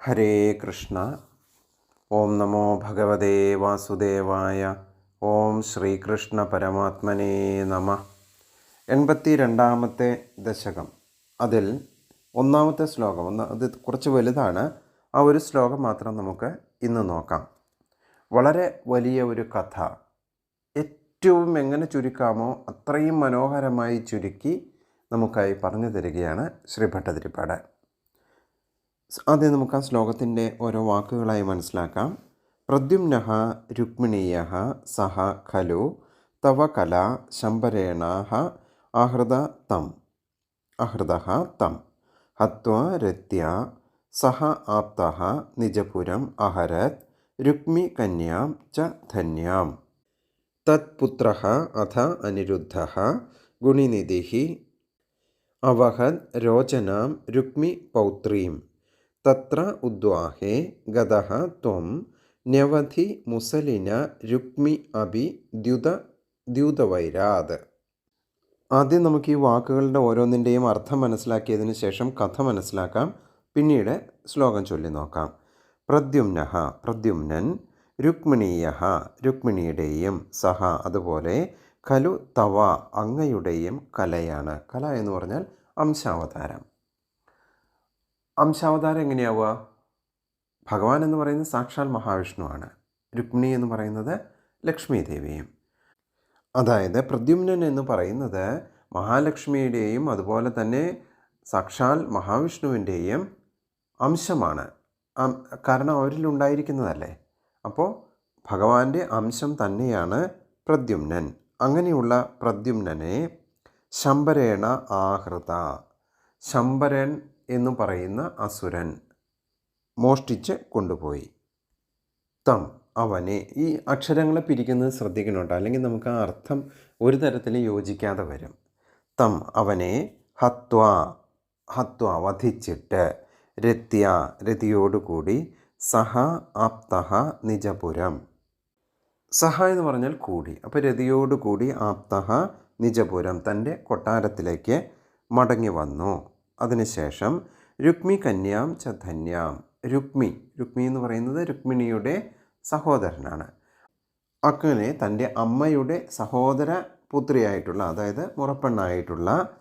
ഹരേ കൃഷ്ണ. ഓം നമോ ഭഗവതേ വാസുദേവായ. ഓം ശ്രീകൃഷ്ണ പരമാത്മനേ നമ. എൺപത്തി രണ്ടാമത്തെ ദശകം. അതിൽ ഒന്നാമത്തെ ശ്ലോകം ഒന്ന് അത് കുറച്ച് വലുതാണ്. ആ ഒരു ശ്ലോകം മാത്രം നമുക്ക് ഇന്ന് നോക്കാം. വളരെ വലിയ ഒരു കഥ. ഏറ്റവും എങ്ങനെ ചുരുക്കാമോ അത്രയും മനോഹരമായി ചുരുക്കി നമുക്കായി പറഞ്ഞു തരികയാണ് ശ്രീ ഭട്ടതിരിപ്പാട്. ആദ്യം നമുക്ക് ആ ശ്ലോകത്തിന്റെ ഓരോ വാക്കുകളായി മനസ്സിലാക്കാം. പ്രദ്യുംന രുക്മിണീയ സഹ ഖലു തവ കല ശമ്പരേണ ആഹൃത തം. അഹൃത തം. ഹത്വ രത്യ സഹ ആപ്ത നിജപുരം അഹരത് രുക്മി കന്യാം ച ധന്യാം. തത്പുത്ര അഥ അനിരുദ്ധ ഗുണിനിധി അവഹത് രോചനാം രുക്മി പൗത്രീം. തത്ര ഉദ്വാഹേ ഗതഃ ത്വം ന്യവധി മുസലിന രുക്മി അഭി ദ്യുത ദ്യുതവൈരാത്. ആദ്യം നമുക്ക് ഈ വാക്കുകളുടെ ഓരോന്നിന്റെയും അർത്ഥം മനസ്സിലാക്കിയതിന് ശേഷം കഥ മനസ്സിലാക്കാം. പിന്നീട് ശ്ലോകം ചൊല്ലി നോക്കാം. പ്രദ്യുമ്ന പ്രദ്യുമ്നൻ രുക്മിണീയ രുക്മിണിയുടെയും സഹ അതുപോലെ ഖലു തവ അങ്ങയുടെയും കലയാണ്. കല എന്ന് പറഞ്ഞാൽ അംശാവതാരം. അംശാവതാരം എങ്ങനെയാവുക? ഭഗവാൻ എന്ന് പറയുന്നത് സാക്ഷാൽ മഹാവിഷ്ണുവാണ്. രുക്മിണി എന്ന് പറയുന്നത് ലക്ഷ്മി ദേവിയും. അതായത് പ്രദ്യുമ്നൻ എന്ന് പറയുന്നത് മഹാലക്ഷ്മിയുടെയും അതുപോലെ തന്നെ സാക്ഷാൽ മഹാവിഷ്ണുവിന്റെയും അംശമാണ്. കാരണം അവരിലുണ്ടായിരിക്കുന്നതല്ലേ അപ്പോൾ ഭഗവാന്റെ അംശം തന്നെയാണ് പ്രദ്യുമ്നൻ. അങ്ങനെയുള്ള പ്രദ്യുമ്നനെ ശമ്പരേണ ആഹൃത. ശമ്പരൻ എന്ന് പറയുന്ന അസുരൻ മോഷ്ടിച്ച് കൊണ്ടുപോയി. തം അവനെ ഈ അക്ഷരങ്ങളെ പിരിക്കുന്നത് ശ്രദ്ധിക്കണോട്ടോ? അല്ലെങ്കിൽ നമുക്ക് ആ അർത്ഥം ഒരു തരത്തിൽ യോജിക്കാതെ വരും. തം അവനെ ഹത്വ ഹത്വ വധിച്ചിട്ട് രത്യ രതിയോടുകൂടി സഹ ആപ്തഹ നിജപുരം. സഹ എന്ന് പറഞ്ഞാൽ കൂടി. അപ്പോൾ രതിയോടുകൂടി ആപ്തഹ നിജപുരം തന്റെ കൊട്ടാരത്തിലേക്ക് മടങ്ങി വന്നു. അതിനുശേഷം രുക്മി കന്യാം ച ധന്യാം. രുക്മി രുക്മി എന്ന് പറയുന്നത് രുക്മിണിയുടെ സഹോദരനാണ്. അങ്ങനെ തന്റെ അമ്മയുടെ സഹോദര പുത്രിയായിട്ടുള്ള അതായത് മുറപ്പെണ്ണായിട്ടുള്ള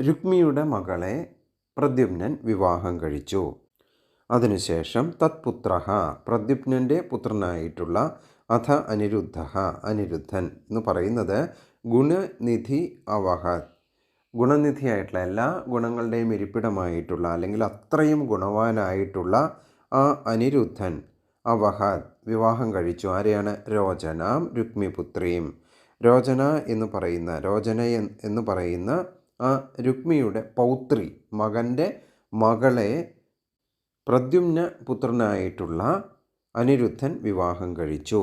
രുക്മിയുടെ മകളെ പ്രദ്യുമ്നൻ വിവാഹം കഴിച്ചു. അതിനുശേഷം തത്പുത്ര പ്രദ്യുപ്നന്റെ പുത്രനായിട്ടുള്ള അഥ അനിരുദ്ധ അനിരുദ്ധൻ എന്ന് പറയുന്നത് ഗുണനിധി അവഹത് ഗുണനിധിയായിട്ടുള്ള എല്ലാ ഗുണങ്ങളുടെയും ഇരിപ്പിടമായിട്ടുള്ള അല്ലെങ്കിൽ അത്രയും ഗുണവാനായിട്ടുള്ള ആ അനിരുദ്ധൻ ആ വഹാദ് വിവാഹം കഴിച്ചു. ആരെയാണ്? രോചനാം രുക്മിപുത്രിയും. രോചന എന്ന് പറയുന്ന രോചന എന്ന് പറയുന്ന ആ രുക്മിയുടെ പൗത്രി മകന്റെ മകളെ പ്രദ്യുമ്ന പുത്രനായിട്ടുള്ള അനിരുദ്ധൻ വിവാഹം കഴിച്ചു.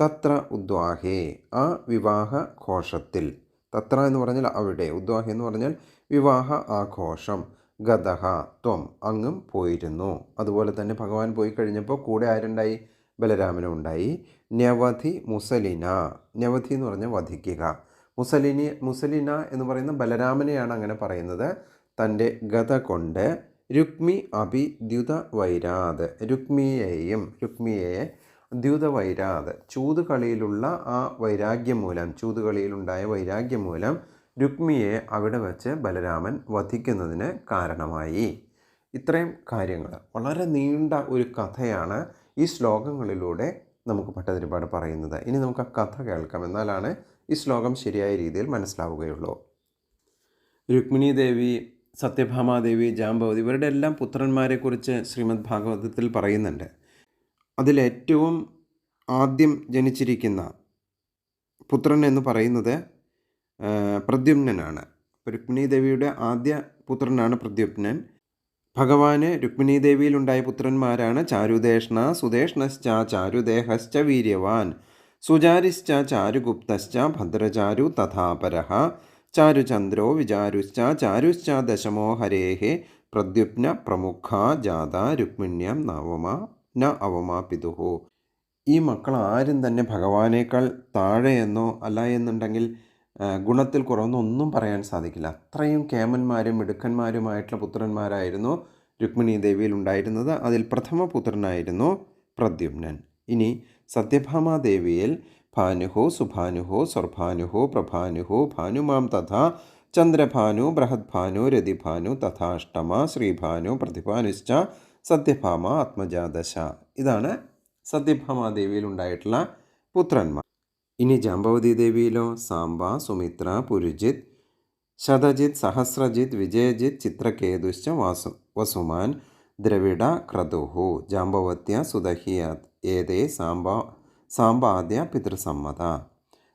തത്ര ഉദ്വാഹേ ആ വിവാഹ ഘോഷത്തിൽ തത്ര എന്ന് പറഞ്ഞാൽ അവിടെ ഉദ്വാഹി എന്ന് പറഞ്ഞാൽ വിവാഹ ആഘോഷം ഗതഹ ത്വം അങ്ങും പോയിരുന്നു. അതുപോലെ തന്നെ ഭഗവാൻ പോയി കഴിഞ്ഞപ്പോൾ കൂടെ ആരുണ്ടായി? ബലരാമനും ഉണ്ടായി. ന്യവധി മുസലിന ന്യവധി എന്ന് പറഞ്ഞാൽ വധിക്കുക. മുസലിനി മുസലിന എന്ന് പറയുന്ന ബലരാമനെയാണ് അങ്ങനെ പറയുന്നത്. തന്റെ ഗത കൊണ്ട് രുക്മി അഭിദ്യുത വൈരാത്. രുക്മിയെയും രുക്മിയെ ദ്യുതവൈരാത്. ചൂതുകളിയിലുള്ള ആ വൈരാഗ്യം മൂലം ചൂതുകളിയിലുണ്ടായ വൈരാഗ്യം മൂലം രുക്മിയെ അവിടെ വച്ച് ബലരാമൻ വധിക്കുന്നതിന് കാരണമായി. ഇത്രയും കാര്യങ്ങൾ. വളരെ നീണ്ട ഒരു കഥയാണ് ഈ ശ്ലോകങ്ങളിലൂടെ നമുക്ക് ഭട്ടതിരിപ്പാട് പറയുന്നത്. ഇനി നമുക്ക് ആ കഥ കേൾക്കാം. എന്നാലാണ് ഈ ശ്ലോകം ശരിയായ രീതിയിൽ മനസ്സിലാവുകയുള്ളൂ. രുക്മിണി ദേവി സത്യഭാമാദേവി ജാമ്പവതി ഇവരുടെ എല്ലാം പുത്രന്മാരെക്കുറിച്ച് ശ്രീമദ് ഭാഗവതത്തിൽ പറയുന്നുണ്ട്. അതിലേറ്റവും ആദ്യം ജനിച്ചിരിക്കുന്ന പുത്രൻ എന്ന് പറയുന്നത് പ്രദ്യുമ്നനാണ്. രുക്മിണി ദേവിയുടെ ആദ്യ പുത്രനാണ് പ്രദ്യുപ്നൻ ഭഗവാന് രുക്മിണി ദേവിയിലുണ്ടായ പുത്രന്മാരാണ് ചാരുദേഷ്ണ സുദേഷ്ണശ്ച ചാരുദേഹശ്ച വീര്യവാൻ സുചാരിശ്ച ചാരുഗുപ്തശ്ച ഭദ്രചാരു തഥാപരഹ ചാരുചന്ദ്രോ വിചാരുശ്ച ചാരുശ്ച ദശമോ ഹരേഹേ പ്രദ്യുപ്ന പ്രമുഖ ജാത രുക്മിണ്യം നവമ ന അവമാപിതുഹു. ഈ മക്കൾ ആരും തന്നെ ഭഗവാനേക്കാൾ താഴെയെന്നോ അല്ല എന്നുണ്ടെങ്കിൽ ഗുണത്തിൽ കുറവെന്നോ ഒന്നും പറയാൻ സാധിക്കില്ല. അത്രയും കേമന്മാരും മിടുക്കന്മാരുമായിട്ടുള്ള പുത്രന്മാരായിരുന്നു രുക്മിണി ദേവിയിൽ ഉണ്ടായിരുന്നത്. അതിൽ പ്രഥമ പുത്രനായിരുന്നു പ്രദ്യുമ്നൻ. ഇനി സത്യഭാമാദേവിയിൽ ഭാനുഹോ സുഭാനുഹോ സ്വർഭാനുഹോ പ്രഭാനുഹോ ഭാനുമാം തഥാ ചന്ദ്രഭാനു ബൃഹദ്ഭാനു രതിഭാനു തഥാഷ്ടമ ശ്രീഭാനു പ്രതിഭാനുശ്ച സത്യഭാമ ആത്മജാദശ. ഇതാണ് സത്യഭാമാദേവിയിൽ ഉണ്ടായിട്ടുള്ള പുത്രന്മാർ. ഇനി ജാമ്പവതി ദേവിയിലോ സാംബ സുമിത്ര പുരുജിത് ശതജിത് സഹസ്രജിത് വിജയജിത് ചിത്രകേതുശ്ച വാസു വസുമാൻ ദ്രവിഡ ക്രതുഹു ജാമ്പവത്യ സുദഹിയ ഏതേ സാംബ സാമ്പാദ്യ പിതൃസമ്മത.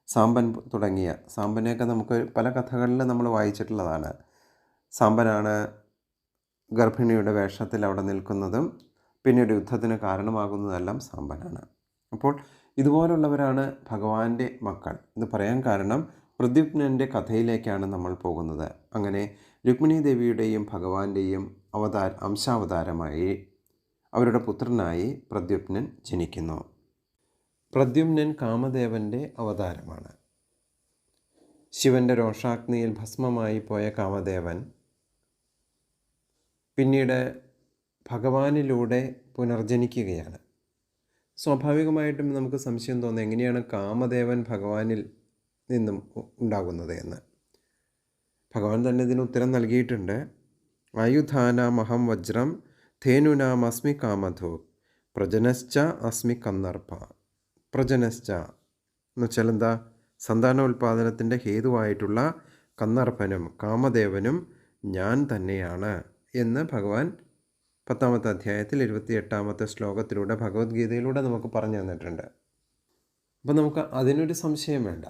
സാമ്പൻ തുടങ്ങിയ സാമ്പനെയൊക്കെ നമുക്ക് പല കഥകളിൽ നമ്മൾ വായിച്ചിട്ടുള്ളതാണ്. സാമ്പനാണ് ഗർഭിണിയുടെ വേഷത്തിൽ അവിടെ നിൽക്കുന്നതും പിന്നീട് യുദ്ധത്തിന് കാരണമാകുന്നതെല്ലാം സാമ്പനാണ്. അപ്പോൾ ഇതുപോലുള്ളവരാണ് ഭഗവാന്റെ മക്കൾ എന്ന് പറയാൻ കാരണം പ്രദ്യുപ്നന്റെ കഥയിലേക്കാണ് നമ്മൾ പോകുന്നത്. അങ്ങനെ രുക്മിണി ദേവിയുടെയും ഭഗവാന്റെയും അവതാര അംശാവതാരമായി അവരുടെ പുത്രനായി പ്രദ്യുപ്നൻ ജനിക്കുന്നു. പ്രദ്യുപ്നൻ കാമദേവന്റെ അവതാരമാണ്. ശിവന്റെ രോഷാഗ്നിയിൽ ഭസ്മമായി പോയ കാമദേവൻ പിന്നീട് ഭഗവാനിലൂടെ പുനർജനിക്കുകയാണ്. സ്വാഭാവികമായിട്ടും നമുക്ക് സംശയം തോന്നുന്നത് എങ്ങനെയാണ് കാമദേവൻ ഭഗവാനിൽ നിന്നും ഉണ്ടാകുന്നത് എന്ന്. ഭഗവാൻ തന്നെ ഇതിന് ഉത്തരം നൽകിയിട്ടുണ്ട്. ആയുധാനാമഹം വജ്രം ധേനുനാം അസ്മി കാമധു പ്രജനശ്ച അസ്മി കന്നർപ്പ. പ്രജനശ്ച എന്ന് വെച്ചാൽ എന്താ? സന്താനോൽപാദനത്തിന്റെ ഹേതുവായിട്ടുള്ള കന്നർപ്പനും കാമദേവനും ഞാൻ തന്നെയാണ്. എന്ന് ഭഗവാൻ പത്താമത്തെ അധ്യായത്തിൽ ഇരുപത്തി എട്ടാമത്തെ ശ്ലോകത്തിലൂടെ ഭഗവത്ഗീതയിലൂടെ നമുക്ക് പറഞ്ഞു തന്നിട്ടുണ്ട്. അപ്പോൾ നമുക്ക് അതിനൊരു സംശയം വേണ്ട.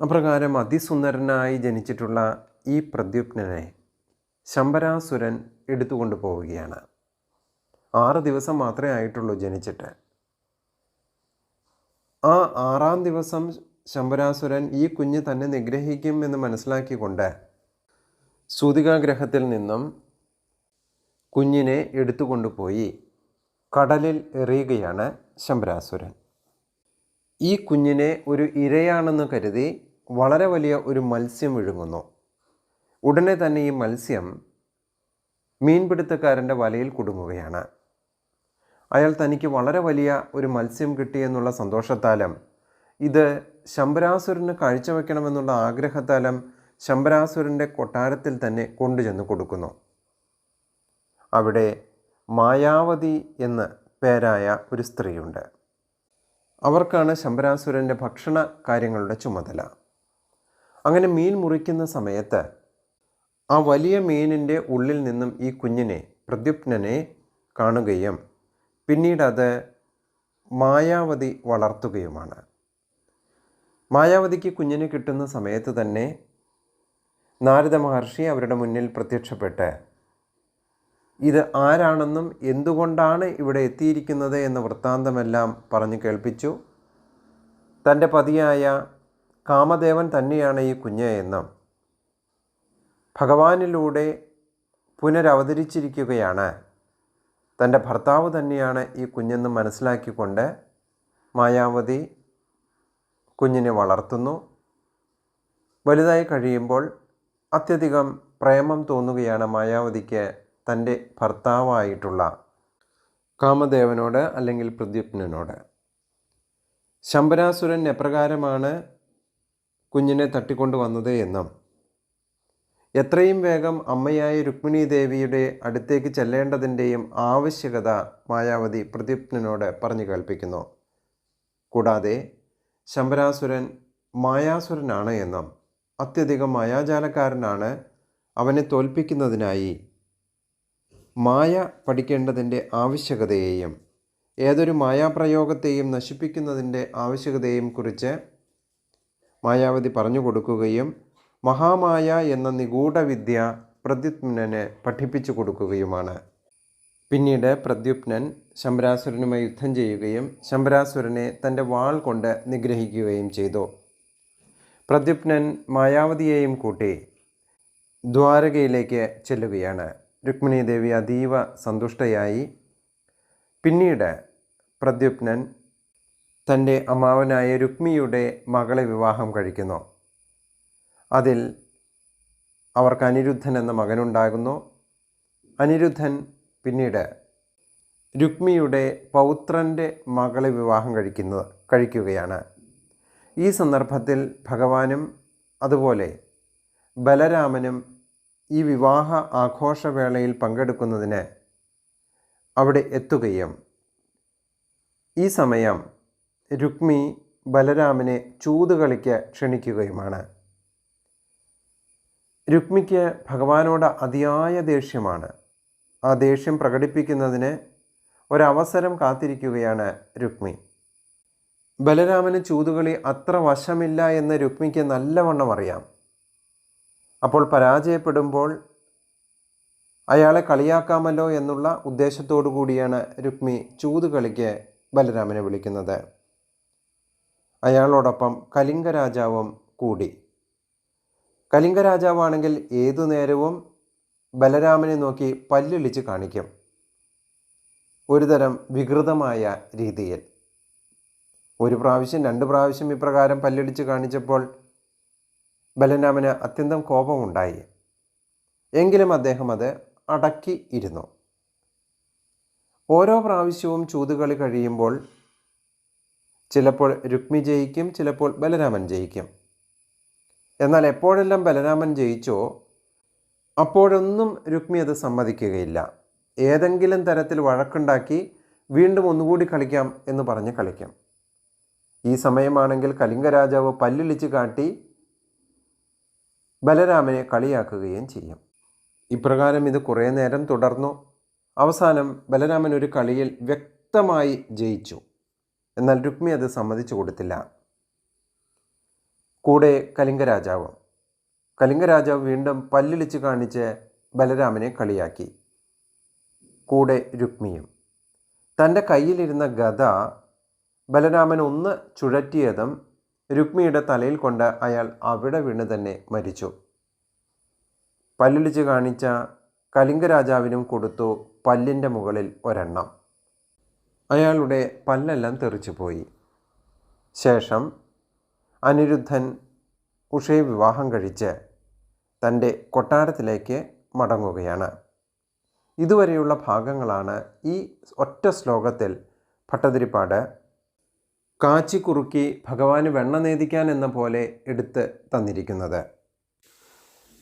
അപ്രകാരം അതിസുന്ദരനായി ജനിച്ചിട്ടുള്ള ഈ പ്രദ്യുപ്നനെ ശമ്പരാസുരൻ എടുത്തുകൊണ്ട് പോവുകയാണ്. ആറ് ദിവസം മാത്രമേ ആയിട്ടുള്ളൂ ജനിച്ചിട്ട്. ആ ആറാം ദിവസം ശമ്പരാസുരൻ ഈ കുഞ്ഞ് തന്നെ നിഗ്രഹിക്കും എന്ന് മനസ്സിലാക്കിക്കൊണ്ട് സൂതികാഗ്രഹത്തിൽ നിന്നും കുഞ്ഞിനെ എടുത്തുകൊണ്ടുപോയി കടലിൽ എറിയുകയാണ് ശംഭരാസുരൻ. ഈ കുഞ്ഞിനെ ഒരു ഇരയാണെന്ന് കരുതി വളരെ വലിയ ഒരു മത്സ്യം വിഴുങ്ങുന്നു. ഉടനെ തന്നെ ഈ മത്സ്യം മീൻപിടുത്തക്കാരന്റെ വലയിൽ കുടുങ്ങുകയാണ്. അയാൾ തനിക്ക് വളരെ വലിയ ഒരു മത്സ്യം കിട്ടിയെന്നുള്ള സന്തോഷത്താലും ഇത് ശംബരാസുരന് കാഴ്ചവെക്കണമെന്നുള്ള ആഗ്രഹത്താലും ശംബരാസുരന്റെ കൊട്ടാരത്തിൽ തന്നെ കൊണ്ടുചെന്ന് കൊടുക്കുന്നു. അവിടെ മായാവതി എന്ന് പേരായ ഒരു സ്ത്രീയുണ്ട്. അവർക്കാണ് ശമ്പരാസുരന്റെ ഭക്ഷണ കാര്യങ്ങളുടെ ചുമതല. അങ്ങനെ മീൻ മുറിക്കുന്ന സമയത്ത് ആ വലിയ മീനിന്റെ ഉള്ളിൽ നിന്നും ഈ കുഞ്ഞിനെ പ്രദ്യുപ്നനെ കാണുകയും പിന്നീട് അത് മായാവതി വളർത്തുകയുമാണ്. മായാവതിക്ക് കുഞ്ഞിനെ കിട്ടുന്ന സമയത്ത് തന്നെ നാരദ മഹർഷി അവരുടെ മുന്നിൽ പ്രത്യക്ഷപ്പെട്ട് ഇത് ആരാണെന്നും എന്തുകൊണ്ടാണ് ഇവിടെ എത്തിയിരിക്കുന്നത് എന്ന വൃത്താന്തമെല്ലാം പറഞ്ഞു കേൾപ്പിച്ചു. തന്റെ പതിയായ കാമദേവൻ തന്നെയാണ് ഈ കുഞ്ഞ് എന്നും ഭഗവാനിലൂടെ പുനരവതരിച്ചിരിക്കുകയാണ്. തന്റെ ഭർത്താവ് തന്നെയാണ് ഈ കുഞ്ഞെന്ന് മനസ്സിലാക്കിക്കൊണ്ട് മായാവതി കുഞ്ഞിനെ വളർത്തുന്നു. വലുതായി കഴിയുമ്പോൾ അത്യധികം പ്രേമം തോന്നുകയാണ് മായാവതിക്ക് തന്റെ ഭർത്താവായിട്ടുള്ള കാമദേവനോട് അല്ലെങ്കിൽ പ്രദ്യുപ്നോട് ശമ്പരാസുരൻ എപ്രകാരമാണ് കുഞ്ഞിനെ തട്ടിക്കൊണ്ടു വന്നത് എന്നും എത്രയും വേഗം അമ്മയായ രുക്മിണി ദേവിയുടെ അടുത്തേക്ക് ചെല്ലേണ്ടതിന്റെയും ആവശ്യകത മായാവതി പ്രദ്യുപ്നോട് പറഞ്ഞു കേൾപ്പിക്കുന്നു. കൂടാതെ ശമ്പരാസുരൻ മായാസുരനാണ് എന്നും അത്യധികം മായാജാലക്കാരനാണ് അവനെ തോൽപ്പിക്കുന്നതിനായി മായ പഠിക്കേണ്ടതിന്റെ ആവശ്യകതയെയും ഏതൊരു മായാപ്രയോഗത്തെയും നശിപ്പിക്കുന്നതിന്റെ ആവശ്യകതയെയും കുറിച്ച് മായാവതി പറഞ്ഞു കൊടുക്കുകയും മഹാമായ എന്ന നിഗൂഢവിദ്യ പ്രദ്യുപ്നന് പഠിപ്പിച്ചു കൊടുക്കുകയുമാണ്. പിന്നീട് പ്രദ്യുപ്നൻ ശംബരാസുരനുമായി യുദ്ധം ചെയ്യുകയും ശംബരാസുരനെ തന്റെ വാൾ കൊണ്ട് നിഗ്രഹിക്കുകയും ചെയ്തു. പ്രദ്യുപ്നൻ മായാവതിയെയും കൂട്ടി ദ്വാരകയിലേക്ക് ചെല്ലുകയാണ്. രുക്മിണി ദേവി അതീവ സന്തുഷ്ടയായി. പിന്നീട് പ്രദ്യുപ്നൻ തന്റെ അമ്മാവനായ രുക്മിയുടെ മകളെ വിവാഹം കഴിക്കുന്നു. അതിൽ അവർക്ക് അനിരുദ്ധൻ എന്ന മകനുണ്ടാകുന്നു. അനിരുദ്ധൻ പിന്നീട് രുക്മിയുടെ പൗത്രന്റെ മകളെ വിവാഹം കഴിക്കുന്നത് കഴിക്കുകയാണ്. ഈ സന്ദർഭത്തിൽ ഭഗവാനും അതുപോലെ ബലരാമനും ഈ വിവാഹ ആഘോഷവേളയിൽ പങ്കെടുക്കുന്നതിന് അവിടെ എത്തുകയും ഈ സമയം രുക്മി ബലരാമനെ ചൂതുകളിക്ക് ക്ഷണിക്കുകയുമാണ്. രുക്മിക്ക് ഭഗവാനോട് അതിയായ ദേഷ്യമാണ്. ആ ദേഷ്യം പ്രകടിപ്പിക്കുന്നതിന് ഒരവസരം കാത്തിരിക്കുകയാണ് രുക്മി. ബലരാമന് ചൂതുകളി അത്ര വശമില്ല എന്ന് രുക്മിക്ക് നല്ലവണ്ണം അറിയാം. അപ്പോൾ പരാജയപ്പെടുമ്പോൾ അയാളെ കളിയാക്കാമല്ലോ എന്നുള്ള ഉദ്ദേശത്തോടു കൂടിയാണ് രുക്മി ചൂതുകളിക്ക് ബലരാമനെ വിളിക്കുന്നത്. അയാളോടൊപ്പം കലിംഗ രാജാവും കൂടി. കലിംഗ രാജാവാണെങ്കിൽ ഏതു നേരവും ബലരാമനെ നോക്കി പല്ലിളിച്ച് കാണിക്കും. ഒരുതരം വികൃതമായ രീതിയിൽ. ഒരു പ്രാവശ്യം രണ്ട് പ്രാവശ്യം ഇപ്രകാരം പല്ലിടിച്ച് കാണിച്ചപ്പോൾ ബലരാമന് അത്യന്തം കോപമുണ്ടായി. എങ്കിലും അദ്ദേഹം അത് അടക്കി ഇരുന്നു ഓരോ പ്രാവശ്യവും ചൂതുകളി കഴിയുമ്പോൾ ചിലപ്പോൾ രുക്മി ജയിക്കും ചിലപ്പോൾ ബലരാമൻ ജയിക്കും. എന്നാൽ എപ്പോഴെല്ലാം ബലരാമൻ ജയിച്ചോ അപ്പോഴൊന്നും രുക്മി അത് സമ്മതിക്കുകയില്ല. ഏതെങ്കിലും തരത്തിൽ വഴക്കുണ്ടാക്കി വീണ്ടും ഒന്നുകൂടി കളിക്കാം എന്ന് പറഞ്ഞ് കളിക്കാം. ഈ സമയമാണെങ്കിൽ കലിംഗരാജാവ് പല്ലിളിച്ച് കാട്ടി ബലരാമനെ കളിയാക്കുകയും ചെയ്യും. ഇപ്രകാരം ഇത് കുറേ നേരം തുടർന്നു. അവസാനം ബലരാമൻ ഒരു കളിയിൽ വ്യക്തമായി ജയിച്ചു. എന്നാൽ രുക്മി അത് സമ്മതിച്ചു കൊടുത്തില്ല. കൂടെ കലിംഗരാജാവ്. കലിംഗരാജാവ് വീണ്ടും പല്ലിളിച്ച് കാണിച്ച് ബലരാമനെ കളിയാക്കി. കൂടെ രുക്മിയും തന്റെ കയ്യിലിരുന്ന ഗത ബലരാമൻ ഒന്ന് ചുഴറ്റിയതും രുക്മിയുടെ തലയിൽ കൊണ്ട് അയാൾ അവിടെ വീണ് തന്നെ മരിച്ചു. പല്ലിളിച്ച് കാണിച്ച കലിംഗരാജാവിനും കൊടുത്തു പല്ലിന്റെ മുകളിൽ ഒരെണ്ണം. അയാളുടെ പല്ലെല്ലാം തെറിച്ചുപോയി ശേഷം അനിരുദ്ധൻ ഉഷയെ വിവാഹം കഴിച്ച് തന്റെ കൊട്ടാരത്തിലേക്ക് മടങ്ങുകയാണ്. ഇതുവരെയുള്ള ഭാഗങ്ങളാണ് ഈ ഒറ്റ ശ്ലോകത്തിൽ ഭട്ടതിരിപ്പാട് കാച്ചിക്കുറുക്കി ഭഗവാന് വെണ്ണ നേദിക്കാൻ എന്ന പോലെ എടുത്ത് തന്നിരിക്കുന്നത്.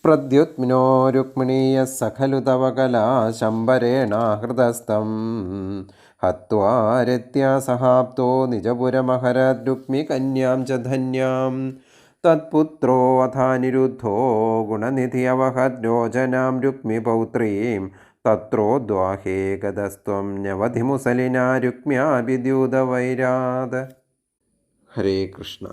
പ്രദ്യുത്മിനോ രുക്മിണീയ സഖലുതവകലാ ശംബരേണാഹൃതസ്ഥം ഹത്വാരത്യാസഹാപ്തോ നിജപുരമഹര രുക്മി കന്യാം ച ധന്യാം. തത്പുത്രോ അഥാനിരുദ്ധോ ഗുണനിധി അവഹദ്രോചനാം തത്രോ തത്രോദ്വാഹേ ഗതസ്ത്വം രുക്മ്യാഭിദ്യൂതവൈരാത്. ഹരേ കൃഷ്ണ.